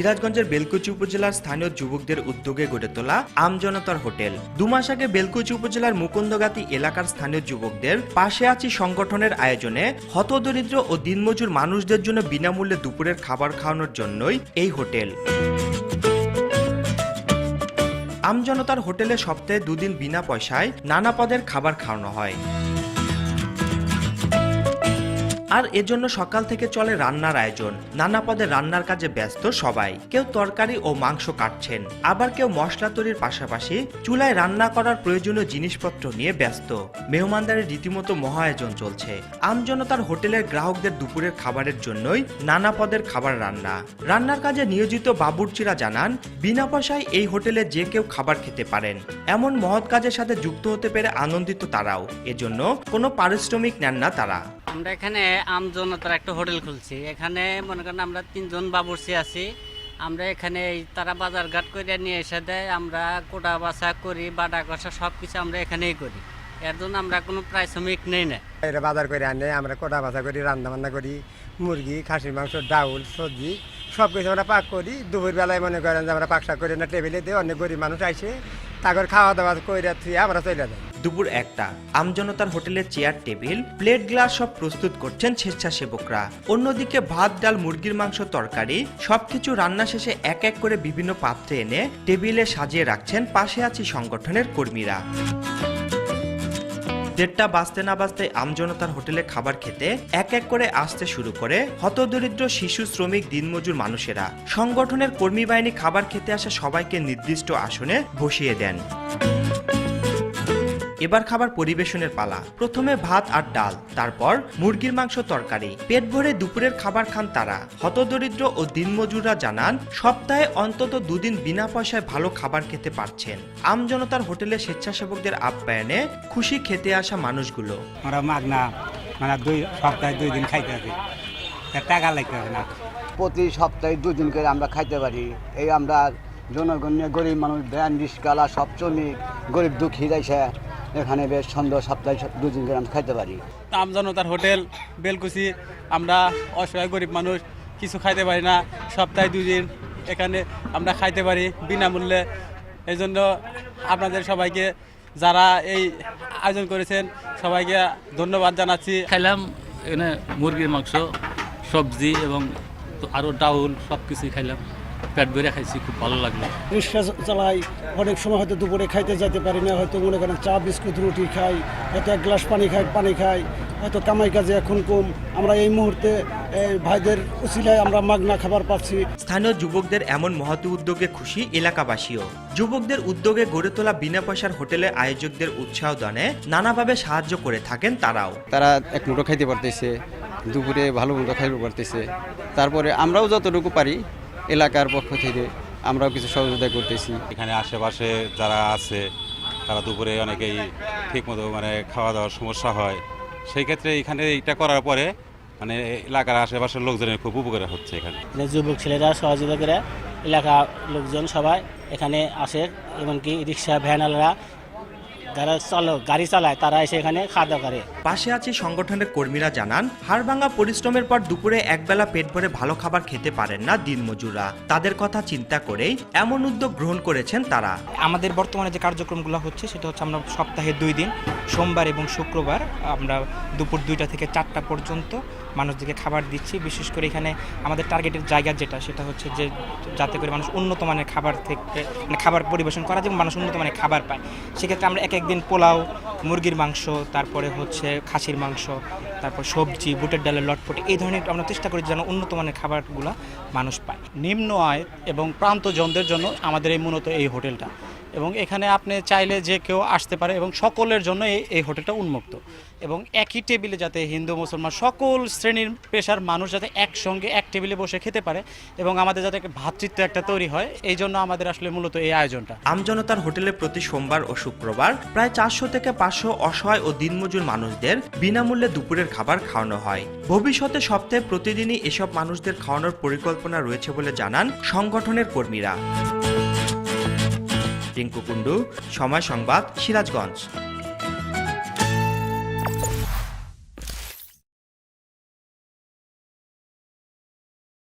সিরাজগঞ্জের বেলকুচি উপজেলার স্থানীয় যুবকদের উদ্যোগে গড়ে তোলা আমজনতার হোটেল। দু মাস আগে বেলকুচি উপজেলার মুকুন্দগাতি এলাকার স্থানীয় যুবকদের পাশে আছি সংগঠনের আয়োজনে হতদরিদ্র ও দিনমজুর মানুষদের জন্য বিনামূল্যে দুপুরের খাবার খাওয়ানোর জন্যই এই হোটেল। আমজনতার হোটেলে সপ্তাহে দুদিন বিনা পয়সায় নানা পদের খাবার খাওয়ানো হয়। আর এজন্য সকাল থেকে চলে রান্নার আয়োজন। নানা পদে রান্নার কাজে ব্যস্ত সবাই। কেউ তরকারি ও মাংস কাটছেন। আবার কেউ মশলা তৈরির পাশাপাশি চুলায় রান্না করার প্রয়োজনীয় জিনিসপত্র নিয়ে ব্যস্ত। মেহমানদারের রীতিমতো মহা আয়োজন চলছে আমজনতার হোটেলের গ্রাহকদের দুপুরের খাবারের জন্যই নানা পদের খাবার রান্না। রান্নার কাজে নিয়োজিত বাবুর্চিরা জানান, বিনা পয়সায় এই হোটেলে যে কেউ খাবার খেতে পারেন। এমন মহৎ কাজের সাথে যুক্ত হতে পেরে আনন্দিত তারাও। এজন্য কোনো পারিশ্রমিক নেন না তারা। আমরা এখানে আমজনতার একটা হোটেল খুলছি। এখানে মনে করেন আমরা তিনজন বাবুর্চি আছি। আমরা এখানে তারা বাজার ঘাট করে নিয়ে এসে দেয়, আমরা কোটা বাছা করি, বাটা কষা সব কিছু আমরা এখানেই করি। এর জন্য আমরা কোনো পারিশ্রমিক নেই না। এরা বাজার করে আনে, আমরা কোটা বাছা করি রান্না বান্না করি, মুরগি, খাসির মাংস, ডাউল, সবজি সব কিছু আমরা পাক করি। দুপুর বেলায় মনে করেন যে আমরা পাক শাক করি না, টেবিলে দিয়ে অনেক গরিব মানুষ আইসে তারপর খাওয়া দাওয়া করে থুই, আমরা চলে যাই। দুপুর একটা, আমজনতার হোটেলের চেয়ার, টেবিল, প্লেট গ্লাস সব প্রস্তুত করছেন স্বেচ্ছাসেবকরা। অন্যদিকে ভাত, ডাল, মুরগির মাংস, তরকারি, সবকিছু রান্না শেষে এক এক করে বিভিন্ন পাত্রে এনে টেবিলে সাজিয়ে রাখছেন পাশে আছে সংগঠনের কর্মীরা। দেড়টা বাঁচতে না বাঁচতে আমজনতার হোটেলে খাবার খেতে এক এক করে আসতে শুরু করে হতদরিদ্র শিশু শ্রমিক দিনমজুর মানুষেরা। সংগঠনের কর্মী বাহিনী খাবার খেতে আসা সবাইকে নির্দিষ্ট আসনে বসিয়ে দেন। এবার খাবার পরিবেশনের পালা। প্রথমে ভাত আর ডাল তারপর মুরগির মাংস তরকারি। পেট ভরে দুপুরের খাবার খান তারা। হতদরিদ্র ও দিনমজুররা জানান সপ্তাহে অন্তত দুদিন বিনা পয়সায় ভালো খাবার খেতে পারছেন। আমজনতার হোটেলে স্বেচ্ছাসেবকদের আপ্যায়নে খুশি খেতে আসা মানুষগুলো। আমরা মাগনা মানে দুই সপ্তাহে দুই দিন খাইতে টাকা না। প্রতি সপ্তাহে দুদিন করে আমরা খাইতে পারি। এই আমরা জনগণ্য গরিব মানুষ ভ্যান রিস্কালা সব শ্রমিক গরিব দুঃখী যাইছে এখানে বেশ সন্ধ্যা সপ্তাহে দুদিন করে আমরা খাইতে পারি। আমজনতার হোটেল বেলকুচি আমরা অসহায় গরিব মানুষ কিছু খাইতে পারি না। সপ্তাহে দুই দিন এখানে আমরা খাইতে পারি বিনামূল্যে। এই জন্য আপনাদের সবাইকে যারা এই আয়োজন করেছেন সবাইকে ধন্যবাদ জানাচ্ছি। খাইলাম এখানে মুরগির মাংস সবজি এবং আরও ডাউল সব কিছুই খাইলাম। পেট ভরে খাইছি খুব ভালো লাগল। রিক্সা চালাই অনেক সময় হয়তো দুপুরে খাইতে যেতে পারি না হয়তো মনে করেন চা বিস্কুট রুটি খাই হয়তো এক গ্লাস পানি খাই পানি খাই হয়তো কামাই কাজে এখন কম। আমরা এই মুহূর্তে ভাইদের উচিলায় আমরা মাগনা খাবার পাচ্ছি। স্থানীয় যুবকদের এমন মহৎ উদ্যোগে খুশি এলাকাবাসীও। যুবকদের উদ্যোগে গড়ে তোলা বিনা পয়সার হোটেলে আয়োজকদের উৎসাহ দানে নানাভাবে সাহায্য করে থাকেন তারাও। তারা এক মুঠো খাইতে পারতেছে দুপুরে ভালো মতো খাইতে পারতেছে। তারপরে আমরাও যতটুকু পারি এলাকার পক্ষ থেকে আমরাও কিছু সহযোগিতা করতেছি। এখানে আশেপাশে যারা আছে তারা দুপুরে অনেকেই ঠিকমতো মানে খাওয়া দাওয়ার সমস্যা হয়। সেই ক্ষেত্রে এখানে এইটা করার পরে মানে এলাকার আশেপাশের লোকজনের খুব উপকার হচ্ছে এখানে। যুবক ছেলেরা সহযোগিতা করে এলাকা লোকজন সবাই এখানে আসে এমনকি রিক্সা ভ্যানালরা যারা চলো গাড়ি চালায় তারা এসে এখানে খাওয়া দাওয়া করে। পাশে আছে সংগঠনের কর্মীরা জানান হাড়ভাঙ্গা পরিশ্রমের পর দুপুরে একবেলা পেট ভরে ভালো খাবার খেতে পারেন না দিনমজুররা। তাদের কথা চিন্তা করেই এমন উদ্যোগ গ্রহণ করেছেন তারা। আমাদের বর্তমানে যে কার্যক্রমগুলো হচ্ছে সেটা হচ্ছে আমরা সপ্তাহে দুই দিন সোমবার এবং শুক্রবার আমরা দুপুর দুইটা থেকে চারটা পর্যন্ত মানুষদেরকে খাবার দিচ্ছি। বিশেষ করে এখানে আমাদের টার্গেটের জায়গা যেটা, সেটা হচ্ছে যে যাতে করে মানুষ উন্নত মানের খাবার থেকে মানে খাবার পরিবেশন করা যায় মানুষ উন্নত মানের খাবার পায়। সেক্ষেত্রে আমরা এক একদিন পোলাও, মুরগির মাংস, তারপরে হচ্ছে খাসির মাংস, তারপর সবজি, বুটের ডালের লটপট, এই ধরনের আমরা চেষ্টা করি যেন উন্নত মানের খাবারগুলো মানুষ পায়। নিম্ন আয় এবং প্রান্তজনদের জন্য আমাদের এই মূলত এই হোটেলটা। এবং এখানে আপনি চাইলে যে কেউ আসতে পারে এবং সকলের জন্য এই এই হোটেলটা উন্মুক্ত। এবং একই টেবিলে যাতে হিন্দু, মুসলমান সকল শ্রেণির পেশার মানুষ যাতে একসঙ্গে এক টেবিলে বসে খেতে পারে এবং আমাদের যাতে একটা ভ্রাতৃত্ব একটা তৈরি হয়, এই জন্য আমাদের আসলে মূলত এই আয়োজনটা। আমজনতার হোটেলে প্রতি সোমবার ও শুক্রবার প্রায় চারশো থেকে পাঁচশো অসহায় ও দিনমজুর মানুষদের বিনামূল্যে দুপুরের খাবার খাওয়ানো হয়। ভবিষ্যতে সপ্তাহে প্রতিদিনই এসব মানুষদের খাওয়ানোর পরিকল্পনা রয়েছে বলে জানান সংগঠনের কর্মীরা। রিঙ্কু কুণ্ডু সময় সংবাদ সিরাজগঞ্জ।